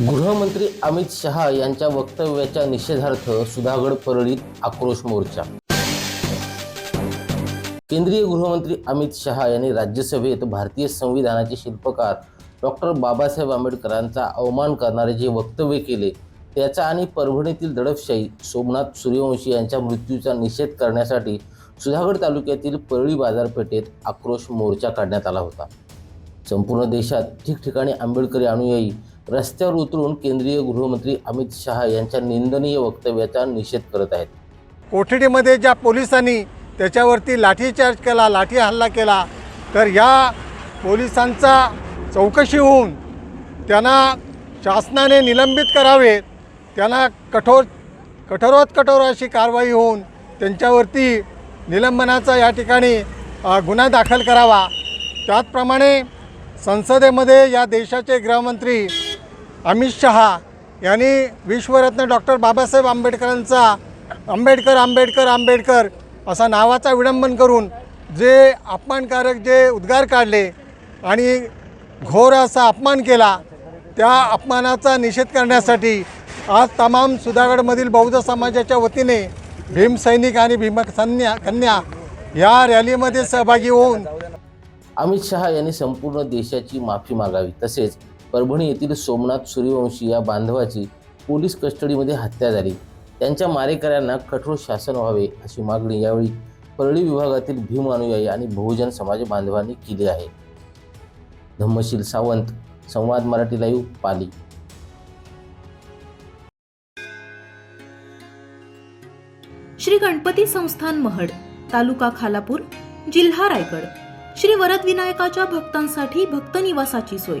गृहमंत्री अमित शहा यांच्या वक्तव्याच्या निषेधार्थ सुधागड परळीत आक्रोश मोर्चा. केंद्रीय गृहमंत्री अमित शहा यांनी राज्यसभेत भारतीय संविधानाचे शिल्पकार डॉक्टर बाबासाहेब आंबेडकरांचा अवमान करणारे जे वक्तव्य केले त्याचा आणि परभणीतील दडपशाही सोमनाथ सूर्यवंशी यांच्या मृत्यूचा निषेध करण्यासाठी सुधागड तालुक्यातील परळी बाजारपेठेत आक्रोश मोर्चा काढण्यात आला होता. संपूर्ण देशात ठिकठिकाणी आंबेडकरी अनुयायी रस्त्यावर उतरून केंद्रीय गृहमंत्री अमित शहा यांच्या निंदनीय वक्तव्याचा निषेध करत आहेत. कोठडीमध्ये ज्या पोलिसांनी त्याच्यावरती लाठीचार्ज केला लाठी हल्ला केला तर या पोलिसांचा चौकशी होऊन त्यांना शासनाने निलंबित करावे त्यांना कठोर कठोरात कठोर अशी कारवाई होऊन त्यांच्यावरती निलंबनाचा या ठिकाणी गुन्हा दाखल करावा. त्याचप्रमाणे संसदेमध्ये या देशाचे गृहमंत्री अमित शहा यांनी विश्वरत्न डॉक्टर बाबासाहेब आंबेडकरांचा आंबेडकर आंबेडकर आंबेडकर असा नावाचा विडंबन करून जे अपमानकारक जे उद्गार काढले आणि घोर असा अपमान केला त्या अपमानाचा निषेध करण्यासाठी आज तमाम सुधागडमधील बौद्ध समाजाच्या वतीने भीमसैनिक आणि भीमकन्या कन्या या रॅलीमध्ये सहभागी होऊन अमित शहा यांनी संपूर्ण देशाची माफी मागावी. तसेच परभणी येथील सोमनाथ सूर्यवंशी या बांधवाची पोलीस कस्टडीमध्ये हत्या झाली. त्यांच्या मारेकऱ्यांना कठोर शासन व्हावे अशी मागणी यावेळी परळी विभागातील भीम अनुयायी आणि बहुजन समाज बांधवांनी केली आहे. धम्मशील सावंत संवाद मराठी लाईव्ह पाली. श्री गणपती संस्थान महड तालुका खालापूर जिल्हा रायगड. श्री वरदविनायकाच्या भक्तांसाठी भक्त निवासाची सोय.